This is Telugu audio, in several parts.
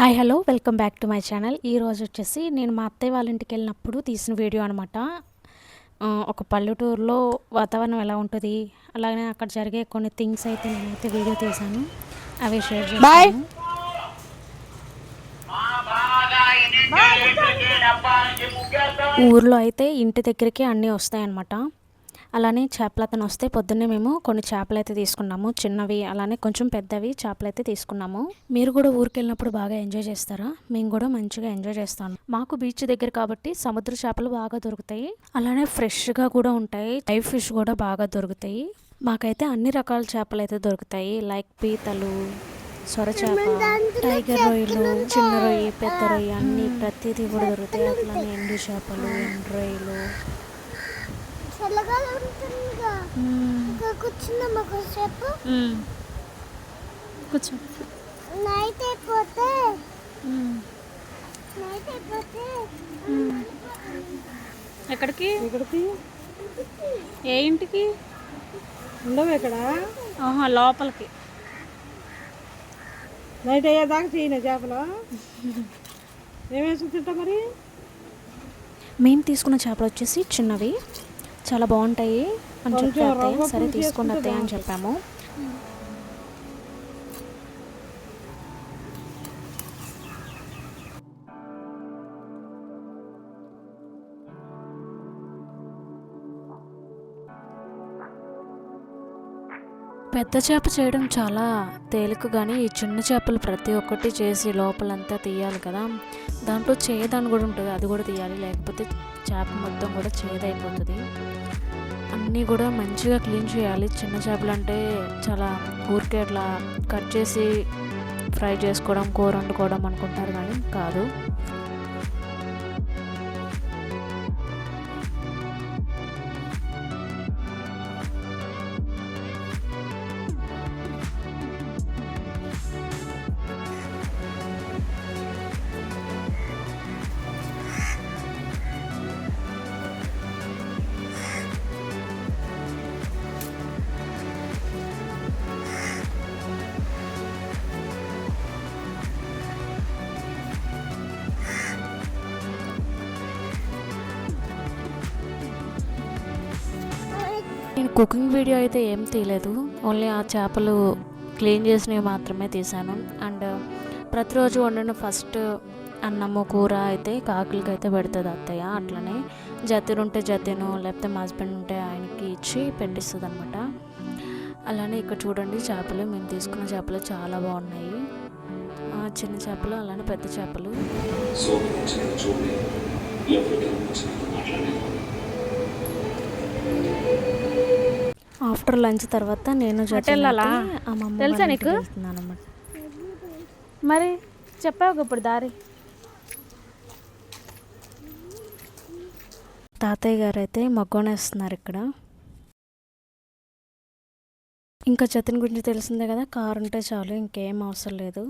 Hi hello. Welcome back to my channel. ఈ రోజు వచ్చేసి నేను మా అత్తయ్య వాళ్ళ ఇంటికి వెళ్ళినప్పుడు తీసిన వీడియో అనమాట ఒక పల్లెటూరులో వాతావరణం ఎలా ఉంటుంది? అలాగే అక్కడ జరిగే కొన్ని థింగ్స్ అయితే నేనైతే వీడియో తీశాను. అవి షేర్ చేస్తాను. ఊర్లో అయితే ఇంటి దగ్గరికి అన్నీ వస్తాయన్నమాట. అలానే చేపలు అతను వస్తే పొద్దున్నే మేము కొన్ని చేపలు అయితే తీసుకున్నాము. చిన్నవి అలానే కొంచెం పెద్దవి చేపలు అయితే తీసుకున్నాము. మీరు కూడా ఊరికి వెళ్ళినప్పుడు బాగా ఎంజాయ్ చేస్తారా? మేము కూడా మంచిగా ఎంజాయ్ చేస్తాము మాకు బీచ్ దగ్గర కాబట్టి సముద్ర చేపలు బాగా దొరుకుతాయి. అలానే ఫ్రెష్గా కూడా ఉంటాయి. లైవ్ ఫిష్ కూడా బాగా దొరుకుతాయి. మాకైతే అన్ని రకాల చేపలు అయితే దొరుకుతాయి. లైక్ పీతలు సొరచేప టైగర్ రొయ్యలు చిన్న రొయ్యి పెద్ద రొయ్యి అన్ని ప్రతిదీ కూడా దొరుకుతాయి. అట్లానే ఎండు చేపలు ఎండు రొయ్యలు. కూర్చో. నైట్ అయిపోతే. నైట్ అయిపోతే. ఎక్కడికి? ఇక్కడికి ఏ ఇంటికి? ఉండవు ఇక్కడ? ఆహా లోపలికి. నైట్ అయ్యేదాకా చేయను చేపలు? ఏమేసి తింటా మరి? మేము తీసుకున్న చేపలు వచ్చేసి చిన్నవి. చాలా బాగుంటాయి. అని చెప్పి సరే అత్తయ్య అని చెప్పాము. పెద్ద చేప చేయడం చాలా తేలిక కానీ ఈ చిన్న చేపలు ప్రతి ఒక్కటి చేసి లోపలంతా తీయాలి కదా. దాంట్లో చేదని కూడా ఉంటుంది అది కూడా తీయాలి. లేకపోతే చేప మొత్తం కూడా చేదైపోతుంది. అన్నీ కూడా మంచిగా క్లీన్ చేయాలి. చిన్న చేపలు అంటే చాలా ఊరికే అట్లా కట్ చేసి ఫ్రై చేసుకోవడం కూర వండుకోవడం అనుకుంటారు కానీ కాదు. నేను కుకింగ్ వీడియో అయితే ఏం తీయలేదు. ఓన్లీ ఆ చేపలు క్లీన్ చేసినవి మాత్రమే తీశాను. అండ్ ప్రతిరోజు వండిన ఫస్ట్ అన్నము కూర అయితే కాకులకి అయితే పెడుతుంది అత్తయ్య. అట్లనే జతిన్ ఉంటే జతిను లేకపోతే మా హస్బెండ్ ఉంటే ఆయనకి ఇచ్చి పెట్టిస్తుంది అనమాట అలానే ఇక్కడ చూడండి చేపలు మేము తీసుకున్న చేపలు చాలా బాగున్నాయి. ఆ, చిన్న చేపలు అలానే పెద్ద చేపలు. ఆఫ్టర్ లంచ్ తర్వాత నేను తెలుసా నీకు? మరి చెప్పావు ఇప్పుడు దారి. తాతయ్య గారు అయితే మగ్గోనేస్తున్నారు ఇక్కడ. ఇంకా జతిన్ గురించి తెలిసిందే కదా కారు ఉంటే చాలు ఇంకేం అవసరం లేదు.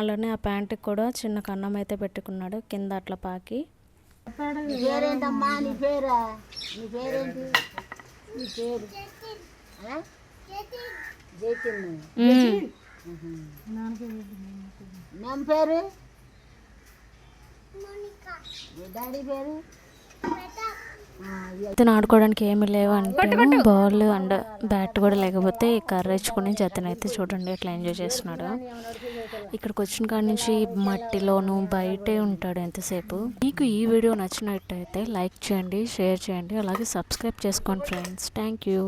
అలానే ఆ ప్యాంటుకి కూడా చిన్న కన్నం అయితే పెట్టుకున్నాడు కింద అట్లా పాకి. పేరేంటమ్మా? నీ పేరా? నీ పేరేంటి? నీ పేరు? పేరు మీ డాడీ పేరు జతిన్ ఆడుకోవడానికి ఏమీ లేవు అంటే బాల్ అండ్ బ్యాట్ కూడా లేకపోతే కర్ర ఇచ్చుకుని జతిన్ అయితే చూడండి ఎట్లా ఎంజాయ్ చేస్తున్నాడు. ఇక్కడికి వచ్చిన కాడి నుంచి మట్టిలోను బయటే ఉంటాడు ఎంతసేపు. మీకు ఈ వీడియో నచ్చినట్టయితే లైక్ చేయండి షేర్ చేయండి అలాగే సబ్స్క్రైబ్ చేసుకోండి ఫ్రెండ్స్. Thank you.